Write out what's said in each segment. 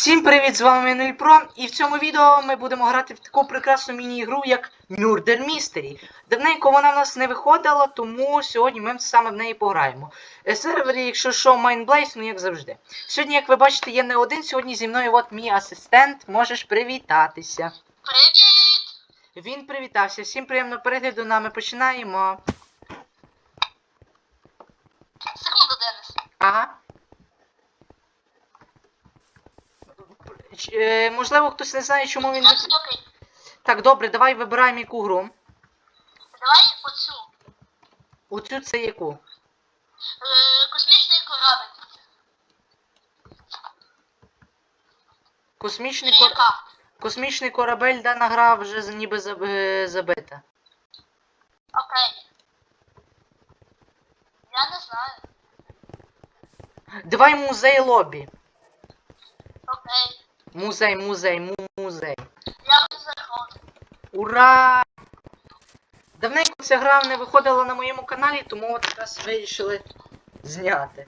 Всім привіт, з вами Нельпро, і в цьому відео ми будемо грати в таку прекрасну міні-ігру, як Murder Mystery. Давненько вона в нас не виходила, тому сьогодні ми саме в неї пограємо. Е, Сервері, якщо що, Mindblaze, ну як завжди. Сьогодні, як ви бачите, я не один, сьогодні зі мною от мій асистент, можеш привітатися. Привіт! Він привітався, всім приємного перегляду, нами починаємо. Секунду, Денис. Ага. Е, можливо, хтось не знає, чому він. Так. Так, добре, давай вибираємо яку гру. Давай оцю. Оцю це яку? Е, космічний корабль. Космічний, Чи кор... яка? Космічний корабель, дана гра вже з- ніби заб- е, забита. Окей. Я не знаю. Давай музей лобі. Окей. Музей, музей, му- музей. Я вже заходжу. Ура! Давненько ця гра не виходила на моєму каналі, тому от якраз вирішили зняти.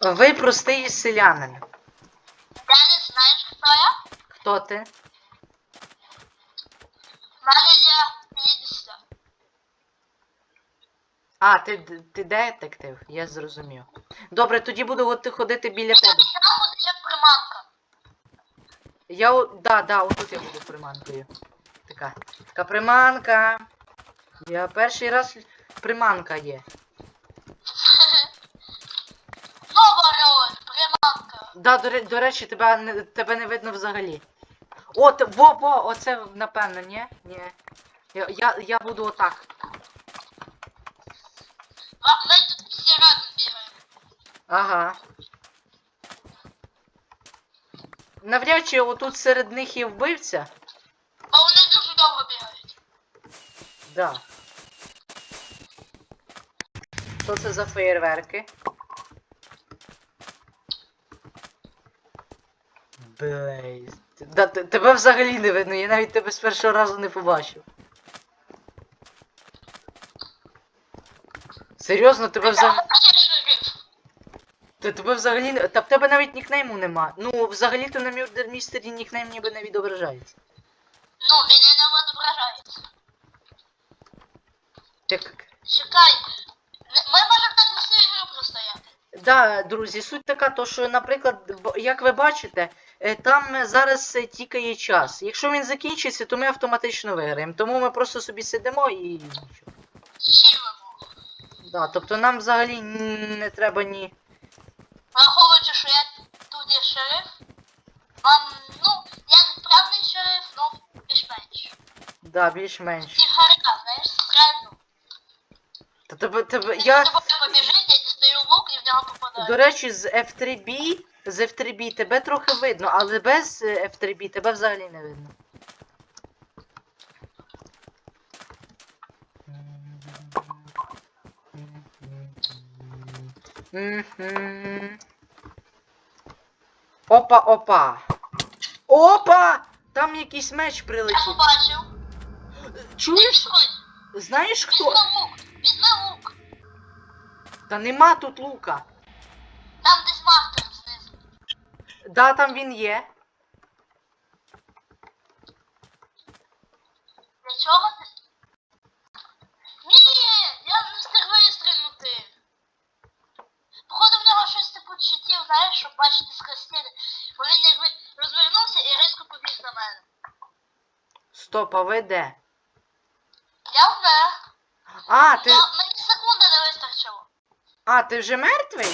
Ви простий селянин. Денис, знаєш, хто я? Хто ти? В мене є підійся. А, ти, ти детектив, я зрозумів. Добре, тоді буду от ходити біля тебе. там буде як приманка. Я о- да, да, отут я буду приманкою. Така. Така приманка. Я перший раз приманка є. Нова роль, приманка. Да, до, до речі, тебе не, тебе не видно взагалі. От, во, во, оце напевно, ні? Ні. Я, я, я буду отак. А Ми тут всі разом бігаємо. Ага. Навряд чи отут серед них є вбивця. Бо вони дуже довго бігають. Да. Що це за феєрверки? Блейз. Да, тебе взагалі не видно, я навіть тебе з першого разу не побачив. Серйозно, тебе взагалі. Та тебе взагалі. Та в тебе навіть нікнейму нема. Ну, взагалі-то на Murder Mystery нікнейм ніби не відображається. Ну, він і не відображається. Так. Чекай. Ми можемо так всю ігру простояти. Да, друзі, суть така, то що, наприклад, як ви бачите, е, там е, зараз е, тікає час. Якщо він закінчиться, то ми автоматично виграємо. Тому ми просто собі сидимо і нічого. Да, тобто нам взагалі не треба ні. Враховуючи, що я тут є шериф. Вам, ну, я не справний шериф, ну, більш-менш. Да, більш-менш. Тігарка, знаєш, стрельну. Та тебе, тебе, я, побіжить, я дістаю лук і в нього попадаю. до речі, з F3B, з F3B тебе трохи видно, але без е, F3B тебе взагалі не видно. Мгм. Опа, опа. Опа! Там якийсь меч прилетів. Я побачив. Чуєш? Знаєш Візьми лук. Візьми лук. Та нема тут лука. Там десь мастер знизу. Да, там він є. Для чого ти? Ні, я не встиг вистрілити. Походу в нього щось типу читів, знаєш, щоб бачити з картини. Бо він якби розвернувся і різко побіг на мене. Стоп, а ви де? Я вмер. А, ти. Я, мені секунди не вистачило. А, ти вже мертвий?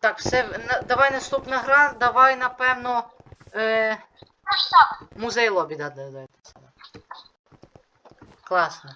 Так, все, на- давай наступна гра, давай, напевно. Е, музей лобі, да, да, да. Класно.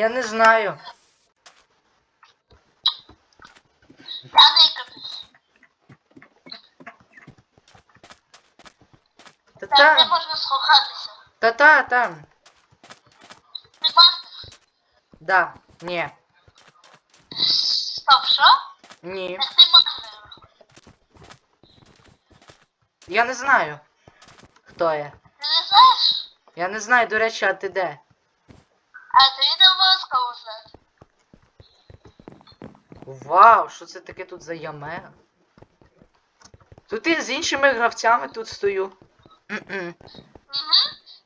Я не знаю. Та Там не можна сховатися. та та там. Бачиш? Да, ні, Стоп, що? ні. Так ти махнеш. Я не знаю. Хто я? Ти не знаєш? Я не знаю, до речі, а ти де? А ти не обов'язково знати. Вау, що це таке тут за яме? Тут я з іншими гравцями тут стою. Угу.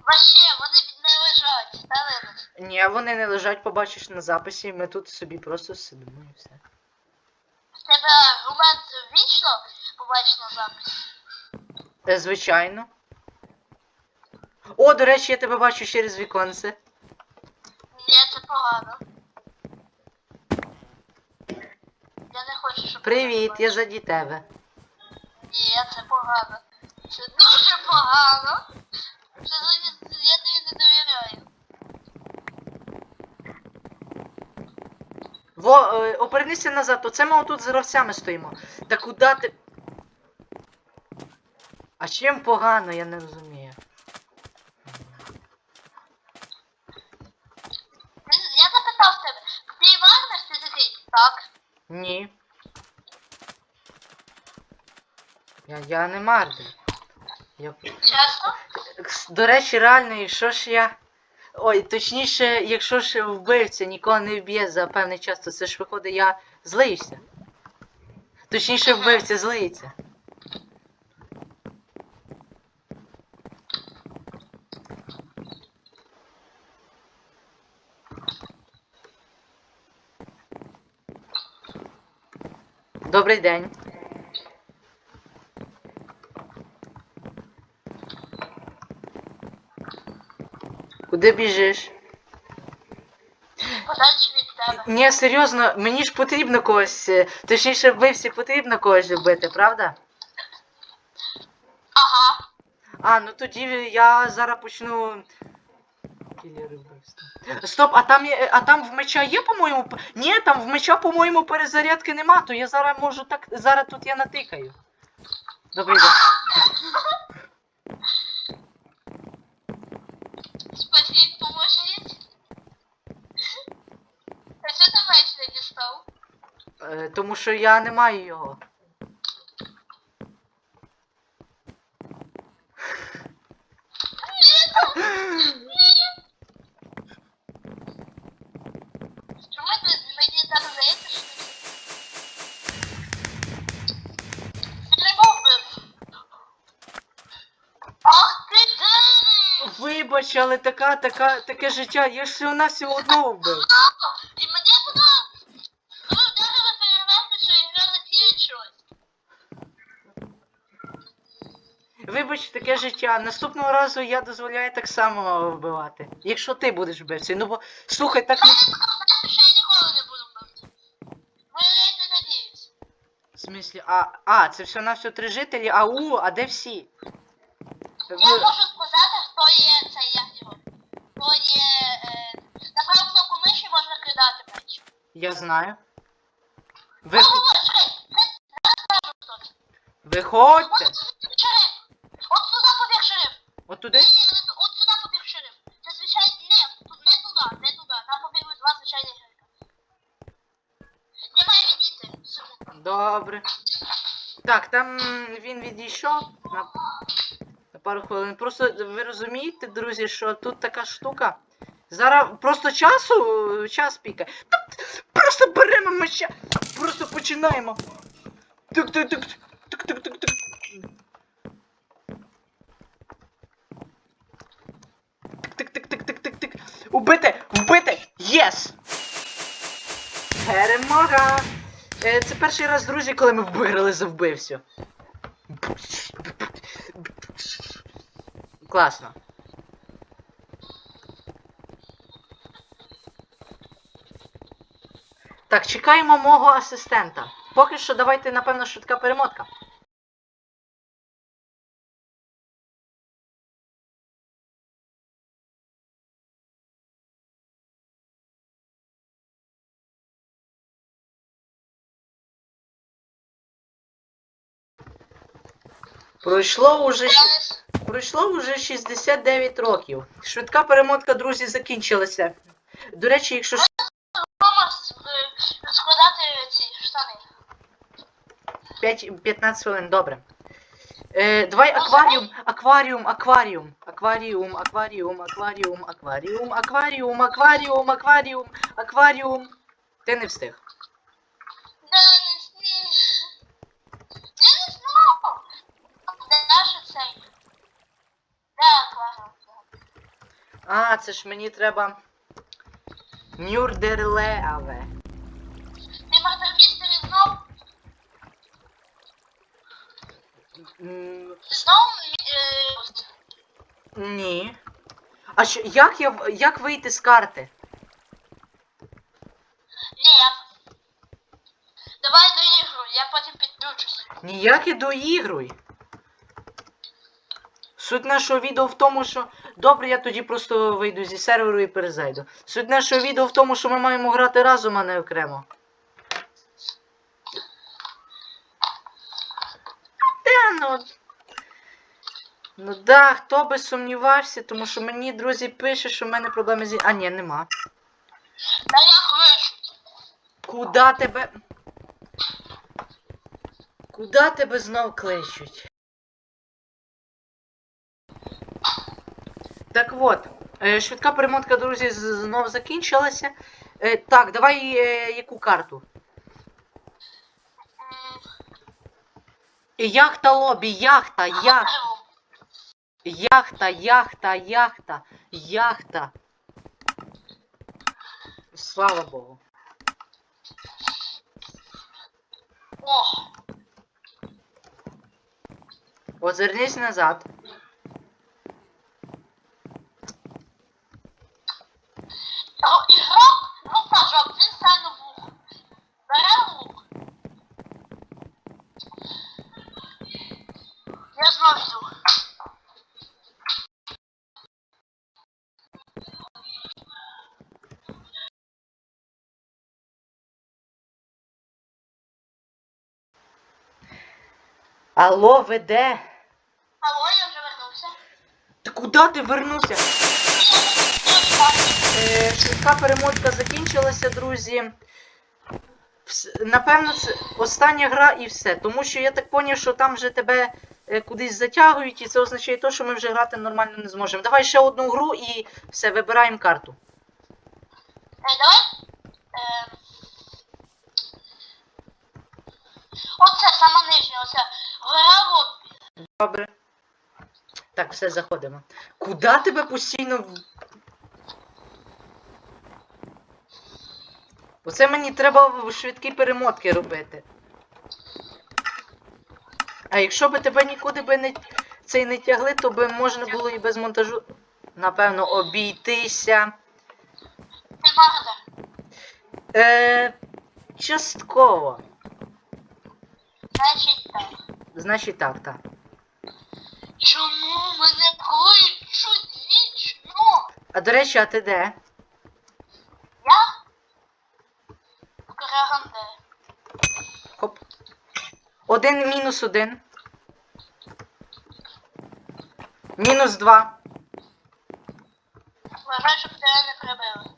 Вообще, вони не лежать, та Линус? Ні, вони не лежать, побачиш на записі, ми тут собі просто сидимо і все. В тебе аргумент вічно побачиш на записі. Е, звичайно. О, до речі, я тебе бачу через віконце. Ні, це погано. Я не хочу, щоб... Привіт, я заді тебе. Ні, це погано. Це дуже погано. Це за- я тобі не довіряю. Во, е, обернися назад, оце ми отут з гравцями стоїмо. Та куди ти. А чим погано, я не розумію. Ти, я запитав тебе, ти Вагнер, ти такий? Так. Ні. Я, я не мардер. Я... Чесно? До речі, реально, якщо ж я. Ой, точніше, якщо ж вбивця нікого не вб'є за певний час, то це ж виходить, я злиюся. Точніше, вбивця злиється. Добрий день. Куди біжиш? Подальше від тебе. Ні, серйозно, мені ж потрібно когось. е, Точніше, вбивці потрібно когось вбити, правда? Ага. А, ну тоді я зараз почну. Кілери вбивства. Стоп, а там є. А там в меча є, по-моєму. Ні, там в меча, по-моєму, перезарядки нема, то я зараз можу так. Зараз тут я натикаю. Добрий день. Спасіть, поможіть. А що ти меч не дістав? Е, тому що я не маю його. Чому ти мені так здається, що ти... Ти не був бив. Ах ти гений! Вибач, але така, така, таке життя, я ж всього на всього одного вбив. І мені було... Ви вдарили переверти, що ігра закінчилась. Вибач, таке життя. Наступного разу я дозволяю так само вбивати. Якщо ти будеш вбивцею. Ну бо слухай, так Я не. що я ніколи не буду вбивцем. Ви навіть не надіюсь. В смислі, а, а, це все на все три жителі, а у, а де всі? Я Ви- можу сказати, хто є цей як його. Хто є. Е... На праву кнопку миші можна кидати меч. Я знаю. Ви... Виходьте! От сюди побіг шериф. От туди? не ту- от сюди побіг шериф. Це звичайно. Ні, тут не туди, не туди. Там побігли два звичайні грека. Немає відійти. Добре. Так, там він відійшов на, на пару хвилин. Просто ви розумієте, друзі, що тут така штука. Зараз просто часу, час пікає. Просто беремо меча, просто починаємо. Тук тук тук тук тук тук тук Тик тик тик тик тик тик Убити! Вбити! Єс! Перемога! Е, Це перший раз, друзі, коли ми виграли за вбивцю. Класно. Так, чекаємо мого асистента. Поки що давайте, напевно, швидка перемотка. Пройшло уже пройшло уже 69 років. Швидка перемотка, друзі, закінчилася. До речі, якщо ці штани. 5, 15 хвилин, добре. Е, давай акваріум, акваріум, акваріум, акваріум, акваріум, акваріум, акваріум, акваріум, акваріум, акваріум, акваріум. Ти не встиг. Ні. Я не знав. Наш цей? Де акваріум? А, це ж мені треба. Нюрдерлеаве. Ти мардермістері знов? М, Знов? Е, Ні. А що, як я як вийти з карти? ні. Давай до ігру, я потім підключусь. Ніяк і доігруй. Суть нашого відео в тому, що. Добре, я тоді просто вийду зі серверу і перезайду. Суть нашого відео в тому, що ми маємо грати разом, а не окремо. Та ну. Ну да, хто би сумнівався, тому що мені, друзі, пише, що в мене проблеми зі. А ні, нема. Та я. Куда тебе. Куда тебе знов кличуть? Так от, е, швидка перемотка, друзі, знов закінчилася. Е, Так, давай е, яку карту? Яхта лобі, яхта, яхта. Яхта, яхта, яхта, яхта. Слава Богу. О, назад. Ро- ігрок, рукожок, він стане в лук. Бере лук. Я знов йду. Алло, веде. Алло, я вже вернувся. Ти куди ти вернувся? Е, швидка перемотка закінчилася, друзі. Напевно, це остання гра і все. Тому що я так поняв, що там вже тебе е, кудись затягують, і це означає те, що ми вже грати нормально не зможемо. Давай ще одну гру і все, вибираємо карту. Е, давай. Е, оце, сама нижня, оце. Добре. Так, все, заходимо. Куди тебе постійно. в- Оце мені треба в- швидкі перемотки робити. А якщо би тебе нікуди би не цей не тягли, то би можна було і без монтажу, напевно, обійтися. Ти мардер. Е, частково. Значить так. Значить так, так. Чому мене кличуть вічно? А до речі, а ти де? Я? В Караганде. Хоп. Один мінус один. Мінус два. Вважаю, щоб тебе не прибили.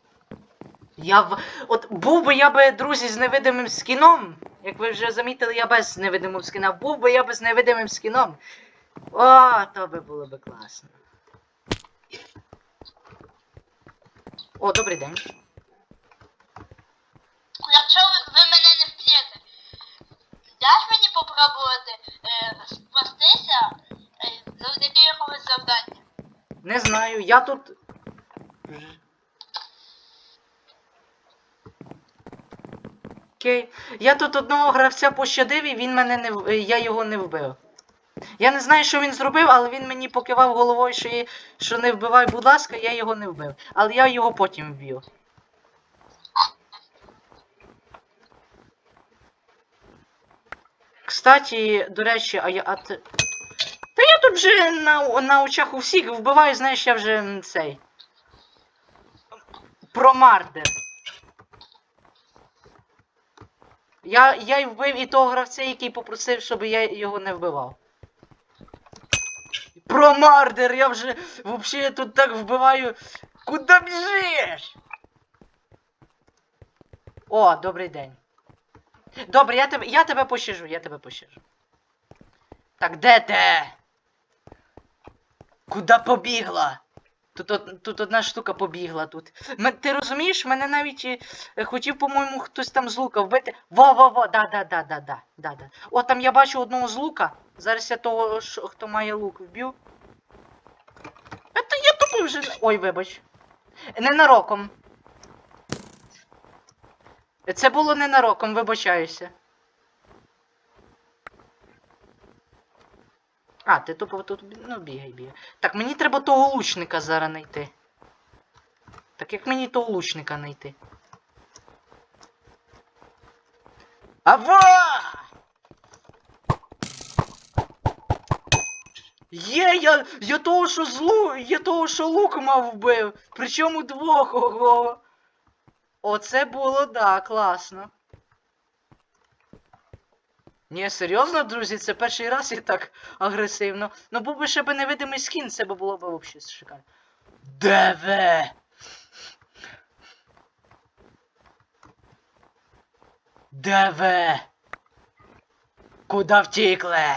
Я в. От був би я би, друзі, з невидимим скіном. Як ви вже замітили, я без невидимого скіна. Був би я би з невидимим скіном. О, то би було би класно. О, добрий день. Якщо ви, мене не вб'єте, даш мені попробувати е, спастися е, завдяки якомусь завданню? Не знаю, я тут. Окей. Я тут одного гравця пощадив і він мене не я його не вбив. Я не знаю, що він зробив, але він мені покивав головою, що, є- що не вбивай, будь ласка, я його не вбив. Але я його потім вб'ю. Кстати, до речі, а я. А ти... Та я тут же на, на очах у всіх вбиваю, знаєш, я вже цей. Промардер. Я, я й вбив і того гравця, який попросив, щоб я його не вбивав. Промардер, я вже вообще тут так вбиваю. Куда біжиш? О, добрий день. Добре, я тебе, я тебе пощажу, я тебе пощажу. Так, де ти? Куда побігла? Тут, тут одна штука побігла тут. Ти розумієш, мене навіть е, хотів, по-моєму, хтось там з лука вбити. Во-во-во, да-да-да-да-да. да-да. О, там я бачу одного з лука. Зараз я того, хто має лук, вб'ю. Это я тупо вже. Ой, вибач. Ненароком. Це було ненароком, вибачаюся. А, ти тупо тут ну, бігай, бігай. Так, мені треба того лучника зараз знайти. Так як мені того лучника знайти? Ава! Є, я, я того, що злу, я того, що лук мав вбив. Причому двох ого. Оце було, да, класно. Ні, серйозно, друзі, це перший раз я так агресивно. Ну був би ще б невидимий скін, це б було б взагалі шикарно. Де ви? Куда втікли?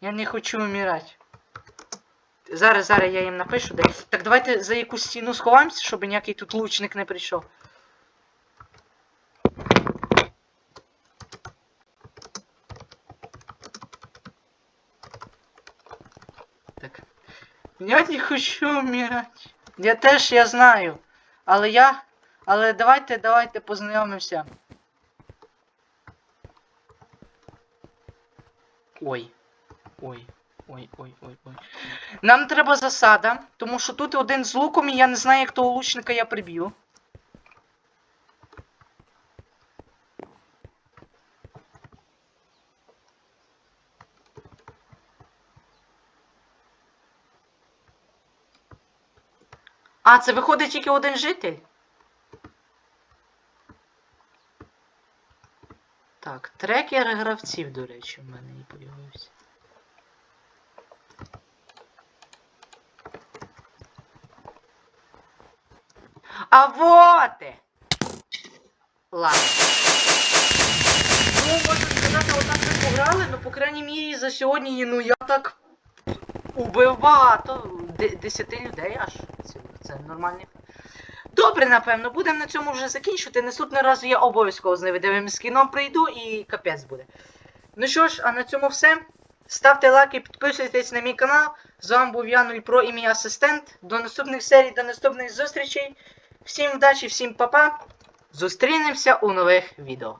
Я не хочу вмирати. Зараз, зараз я їм напишу. Де... Так давайте за якусь стіну сховаємося, щоб ніякий тут лучник не прийшов. Так. Я не хочу умирать. Я теж я знаю. Але я. Але давайте, давайте познайомимося. Ой. Ой. Ой, ой, ой, ой. Нам треба засада, тому що тут один з луком, і я не знаю, як того лучника я приб'ю. А, це виходить тільки один житель? Так, трекер гравців, до речі, в мене і появився. А вот! Ладно. Ну, можна сказати, отак ми пограли, ну, по крайній мірі, за сьогодні, ну, я так убив багато. Десяти людей аж. Це, нормальний. Добре, напевно, будемо на цьому вже закінчувати. Наступний раз я обов'язково з невидимим скіном прийду і капець буде. Ну що ж, а на цьому все. Ставте лайки, підписуйтесь на мій канал. З вами був я 0 Про і мій асистент. До наступних серій, до наступних зустрічей. Всім вдачі, всім па-па. Зустрінемося у нових відео.